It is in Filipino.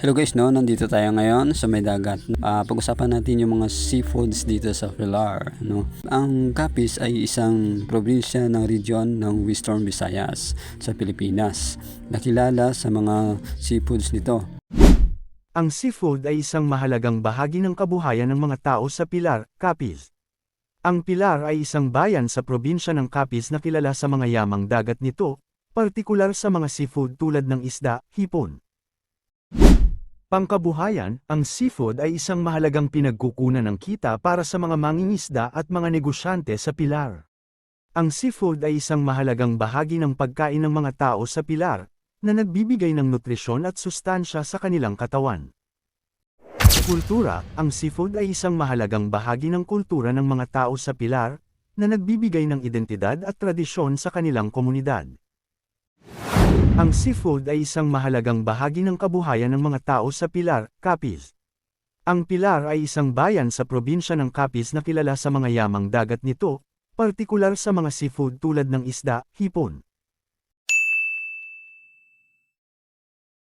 Hello guys, no, nandito tayo ngayon sa may dagat. Ah, pag-usapan natin yung mga seafoods dito sa Pilar, no. Ang Capiz ay isang probinsya ng region ng Western Visayas sa Pilipinas. Nakilala sa mga seafoods nito. Ang seafood ay isang mahalagang bahagi ng kabuhayan ng mga tao sa Pilar, Capiz. Ang Pilar ay isang bayan sa probinsya ng Capiz na kilala sa mga yamang dagat nito, partikular sa mga seafood tulad ng isda, hipon. Pangkabuhayan, ang seafood ay isang mahalagang pinagkukunan ng kita para sa mga mangingisda at mga negosyante sa Pilar. Ang seafood ay isang mahalagang bahagi ng pagkain ng mga tao sa Pilar, na nagbibigay ng nutrisyon at sustansya sa kanilang katawan. Kultura, ang seafood ay isang mahalagang bahagi ng kultura ng mga tao sa Pilar, na nagbibigay ng identidad at tradisyon sa kanilang komunidad. Ang seafood ay isang mahalagang bahagi ng kabuhayan ng mga tao sa Pilar, Capiz. Ang Pilar ay isang bayan sa probinsya ng Capiz na kilala sa mga yamang dagat nito, partikular sa mga seafood tulad ng isda, hipon.